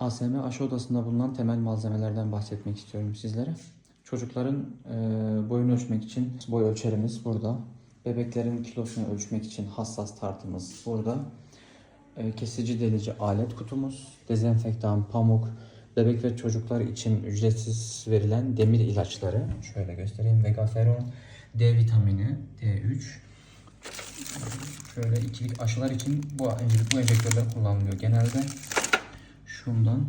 ASM aşı odasında bulunan temel malzemelerden bahsetmek istiyorum sizlere. Çocukların e, boyunu ölçmek için boy ölçerimiz burada. Bebeklerin kilosunu ölçmek için hassas tartımız burada. E, kesici delici alet kutumuz, dezenfektan, pamuk, bebek ve çocuklar için ücretsiz verilen demir ilaçları. Şöyle göstereyim. Vegaferon, D vitamini, D3. Şöyle ikilik aşılar için bu, bu enjektörler kullanılıyor genelde. Şundan.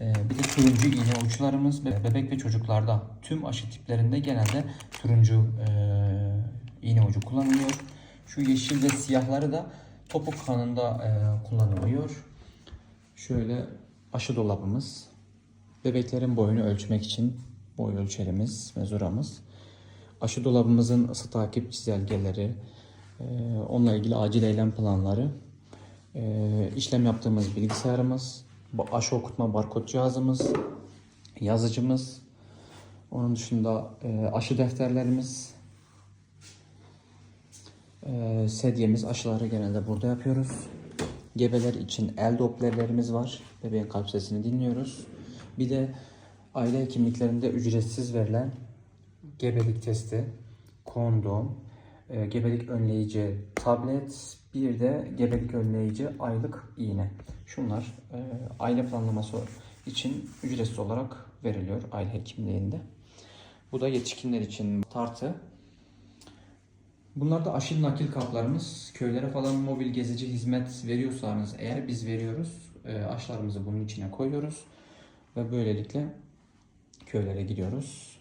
Ee, bir de turuncu iğne uçlarımız be- bebek ve çocuklarda tüm aşı tiplerinde genelde turuncu e, iğne ucu kullanılıyor. Şu yeşil ve siyahları da topuk kanında e, kullanılıyor. Şöyle aşı dolabımız. Bebeklerin boyunu ölçmek için boy ölçerimiz, mezuramız. Aşı dolabımızın ısı takip çizelgeleri, e, onunla ilgili acil eylem planları, işlem yaptığımız bilgisayarımız, aşı okutma barkod cihazımız, yazıcımız, onun dışında e, aşı defterlerimiz, e, sedyemiz, aşıları genelde burada yapıyoruz. Gebeler için el doplerlerimiz var. Bebeğin kalp sesini dinliyoruz. Bir de aile hekimliklerinde ücretsiz verilen gebelik testi, kondom, e, gebelik önleyici tablet, bir de gebelik önleyici aylık iğne. Şunlar e, aile planlaması için ücretsiz olarak veriliyor aile hekimliğinde. Bu da yetişkinler için tartı. Bunlar da aşil nakil kaplarımız. Köylere falan mobil gezici hizmet veriyorsanız eğer biz veriyoruz. E, aşılarımızı bunun içine koyuyoruz. Ve böylelikle köylere gidiyoruz.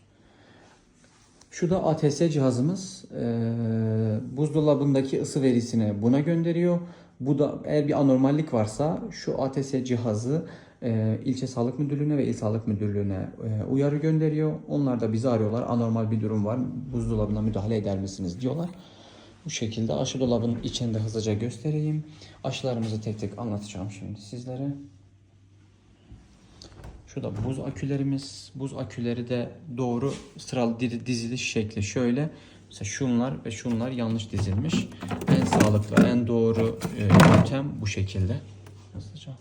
Şu da ATS cihazımız. Ee, buzdolabındaki ısı verisini buna gönderiyor. Bu da eğer bir anormallik varsa şu ATS cihazı e, ilçe sağlık müdürlüğüne ve il sağlık müdürlüğüne e, uyarı gönderiyor. Onlar da bizi arıyorlar. Anormal bir durum var. Buzdolabına müdahale eder misiniz diyorlar. Bu şekilde aşı dolabının içinde hızlıca göstereyim. Aşılarımızı tek tek anlatacağım şimdi sizlere. Şurada buz akülerimiz. Buz aküleri de doğru sıralı di- diziliş şekli şöyle. Mesela şunlar ve şunlar yanlış dizilmiş. En sağlıklı, en doğru e, yöntem bu şekilde. Hızlıca.